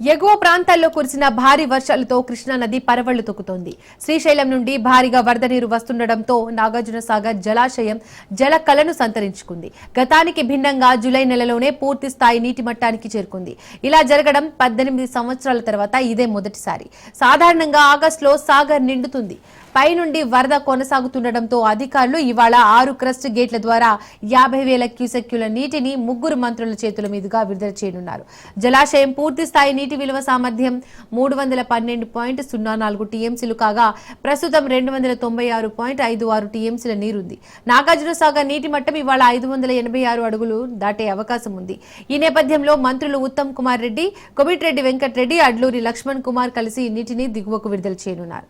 ఎగువ ప్రాంతాల్లో కురిసిన భారీ వర్షాలతో కృష్ణా నది పరవళ్ళు తొక్కుతోంది. శ్రీశైలం నుండి భారీగా వరద నీరు వస్తుండటంతో నాగార్జున సాగర్ జలాశయం జల కలను సంతరించుకుంది. గతానికి భిన్నంగా జూలై నెలలోనే పూర్తి స్థాయి నీటి మట్టానికి చేరుకుంది. ఇలా జరగడం పద్దెనిమిది సంవత్సరాల తర్వాత ఇదే మొదటిసారి. సాధారణంగా ఆగస్టులో సాగర్ నిండుతుంది. పైనుండి వరద కొనసాగుతుండటంతో అధికారులు ఇవాళ ఆరు క్రస్ట్ గేట్ల ద్వారా యాభై వేల క్యూసెక్యుల నీటిని ముగ్గురు మంత్రుల చేతుల మీదుగా విడుదల చేయనున్నారు. జలాశయం పూర్తి స్థాయి నీటి విలువ సామర్థ్యం మూడు వందల పన్నెండు పాయింట్ సున్నా నాలుగు టీఎంసీలు కాగా ప్రస్తుతం రెండు వందల తొంభై ఆరు పాయింట్ ఐదు ఆరు టీఎంసీల నీరుంది. నాగార్జున సాగర్ నీటి మట్టం ఇవాళ ఐదు వందల ఎనభై ఆరు అడుగులు దాటే అవకాశం ఉంది. ఈ నేపథ్యంలో మంత్రులు ఉత్తమ్ కుమార్ రెడ్డి కొమిటిరెడ్డి వెంకటరెడ్డి అడ్లూరి లక్ష్మణ్ కుమార్ కలిసి నీటిని దిగువకు విడుదల చేయనున్నారు.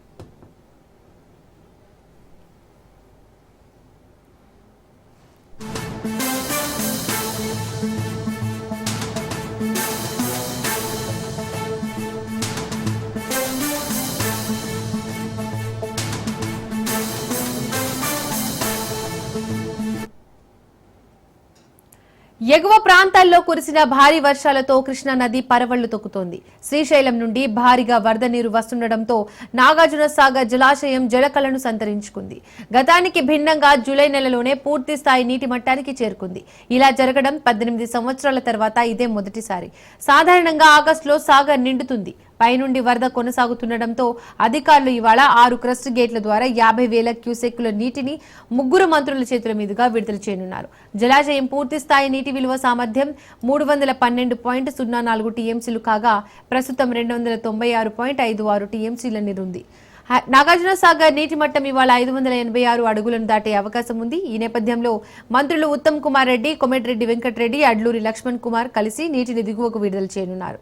ఎగువ ప్రాంతాల్లో కురిసిన భారీ వర్షాలతో కృష్ణా నది పరవళ్ళు తొక్కుతోంది. శ్రీశైలం నుండి భారీగా వరద నీరు వస్తుండటంతో నాగార్జున సాగర్ జలాశయం జలకలను సంతరించుకుంది. గతానికి భిన్నంగా జూలై నెలలోనే పూర్తి స్థాయి నీటి మట్టానికి చేరుకుంది. ఇలా జరగడం పద్దెనిమిది సంవత్సరాల తర్వాత ఇదే మొదటిసారి. సాధారణంగా ఆగస్టులో సాగర్ నిండుతుంది. పైనుండి వరద కొనసాగుతుండటంతో అధికారులు ఇవాళ ఆరు క్రస్ట్ గేట్ల ద్వారా యాభై వేల క్యూసెక్కుల నీటిని ముగ్గురు మంత్రుల చేతుల మీదుగా విడుదల చేయనున్నారు. జలాశయం పూర్తి స్థాయి నీటి విలువ సామర్థ్యం మూడు వందల పన్నెండు పాయింట్ సున్నా నాలుగు టీఎంసీలు కాగా ప్రస్తుతం రెండు వందల తొంభై ఆరు పాయింట్ ఐదు ఆరు టీఎంసీల నీరుంది నాగార్జునసాగర్ నాగార్జున సాగర్ నీటి మట్టం ఇవాళ ఐదు వందల ఎనభై ఆరు అడుగులను దాటే అవకాశం ఉంది. ఈ నేపథ్యంలో మంత్రులు ఉత్తమ్ కుమార్ రెడ్డి కొమెటిరెడ్డి వెంకటరెడ్డి అడ్లూరి లక్ష్మణ్ కుమార్ కలిసి నీటిని దిగువకు విడుదల చేయనున్నారు.